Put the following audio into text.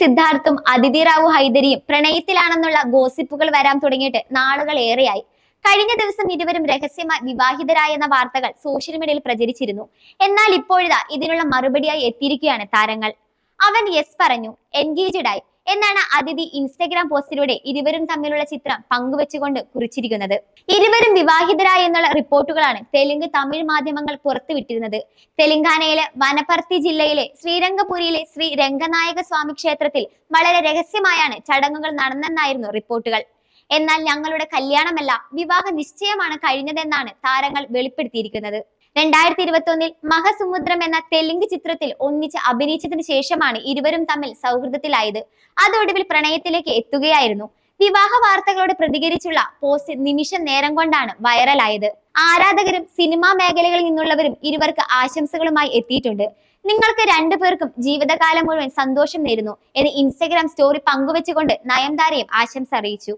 സിദ്ധാർത്ഥും അതിഥി റാവു ഹൈദരിയും പ്രണയത്തിലാണെന്നുള്ള ഗോസിപ്പുകൾ വരാൻ തുടങ്ങിയിട്ട് നാളുകൾ ഏറെയായി. കഴിഞ്ഞ ദിവസം ഇരുവരും രഹസ്യമായി വിവാഹിതരായെന്ന വാർത്തകൾ സോഷ്യൽ മീഡിയയിൽ പ്രചരിച്ചിരുന്നു. എന്നാൽ ഇപ്പോഴിതാ ഇതിനുള്ള മറുപടിയായി എത്തിയിരിക്കുകയാണ് താരങ്ങൾ. അവൻ യെസ് പറഞ്ഞു എൻഗേജ്ഡ് ആയി. എന്നാണ് അതിഥി ഇൻസ്റ്റഗ്രാം പോസ്റ്റിലൂടെ ഇരുവരും തമ്മിലുള്ള ചിത്രം പങ്കുവെച്ചുകൊണ്ട് കുറിച്ചിരിക്കുന്നത്. ഇരുവരും വിവാഹിതരായി എന്നുള്ള റിപ്പോർട്ടുകളാണ് തെലുങ്ക് തമിഴ് മാധ്യമങ്ങൾ പുറത്തുവിട്ടിരുന്നത്. തെലങ്കാനയിലെ വനപർത്തി ജില്ലയിലെ ശ്രീരംഗപുരിയിലെ ശ്രീ രംഗനായക സ്വാമി ക്ഷേത്രത്തിൽ വളരെ രഹസ്യമായാണ് ചടങ്ങുകൾ നടന്നെന്നായിരുന്നു റിപ്പോർട്ടുകൾ. എന്നാൽ ഞങ്ങളുടെ കല്യാണമല്ല വിവാഹ നിശ്ചയമാണ് കഴിഞ്ഞതെന്നാണ് താരങ്ങൾ വെളിപ്പെടുത്തിയിരിക്കുന്നത്. രണ്ടായിരത്തി ഇരുപത്തി മഹസമുദ്രം എന്ന തെലുങ്ക് ചിത്രത്തിൽ ഒന്നിച്ച് അഭിനയിച്ചതിന് ശേഷമാണ് ഇരുവരും തമ്മിൽ സൗഹൃദത്തിലായത്. അതൊടുവിൽ പ്രണയത്തിലേക്ക് എത്തുകയായിരുന്നു. വിവാഹ വാർത്തകളോട് പ്രതികരിച്ചുള്ള പോസ്റ്റ് നിമിഷ നേരം കൊണ്ടാണ് വൈറലായത്. ആരാധകരും സിനിമാ മേഖലകളിൽ നിന്നുള്ളവരും ഇരുവർക്ക് ആശംസകളുമായി എത്തിയിട്ടുണ്ട്. നിങ്ങൾക്ക് രണ്ടുപേർക്കും ജീവിതകാലം മുഴുവൻ സന്തോഷം നേരുന്നു എന്ന് ഇൻസ്റ്റഗ്രാം സ്റ്റോറി പങ്കുവെച്ചുകൊണ്ട് നയൻതാരയും ആശംസ അറിയിച്ചു.